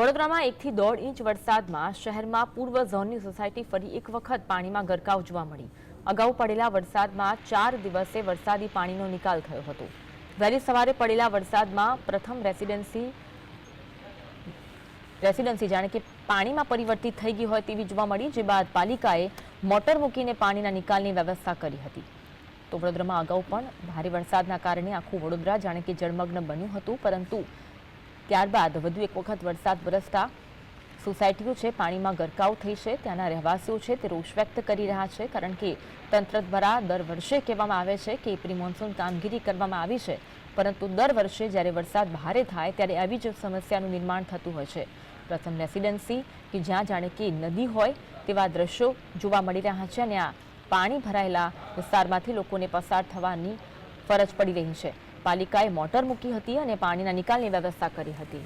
વડોદરામાં એકથી દોઢ ઇંચ વરસાદમાં શહેરમાં પૂર્વ ઝોનની સોસાયટી ફરી એક વખત પાણીમાં ગરકાવ જોવા મળી. અગાઉ પડેલા વરસાદમાં ચાર દિવસે વરસાદી પાણીનો નિકાલ થયો હતો. વહેલી સવારે પડેલા વરસાદમાં પ્રથમ રેસિડેન્સી રેસિડન્સી જાણે કે પાણીમાં પરિવર્તિત થઈ ગઈ હોય તેવી જોવા મળી, જે બાદ પાલિકાએ મોટર મૂકીને પાણીના નિકાલની વ્યવસ્થા કરી હતી. તો વડોદરામાં અગાઉ પણ ભારે વરસાદના કારણે આખું વડોદરા જાણે કે જળમગ્ન બન્યું હતું, પરંતુ ત્યારબાદ વધુ એક વખત વરસાદ વરસતા સોસાયટીઓ છે, પાણીમાં ગરકાવ થઈ છે, ત્યાંના રહેવાસીઓ છે તે રોષ વ્યક્ત કરી રહ્યા છે, કારણ કે તંત્ર દ્વારા દર વર્ષે કહેવામાં આવે છે કે પ્રી મોન્સૂન કામગીરી કરવામાં આવી છે, પરંતુ દર વર્ષે જ્યારે વરસાદ ભારે થાય ત્યારે આવી જ સમસ્યાનું નિર્માણ થતું હોય છે. પ્રથમ રેસિડેન્સી કે જ્યાં જાણે કે નદી હોય તેવા દ્રશ્યો જોવા મળી રહ્યા છે અને આ પાણી ભરાયેલા વિસ્તારમાંથી લોકોને પસાર થવાની ફરજ પડી રહી છે. પાલિકાએ મોટર મૂકી હતી અને પાણીના નિકાલની વ્યવસ્થા કરી હતી.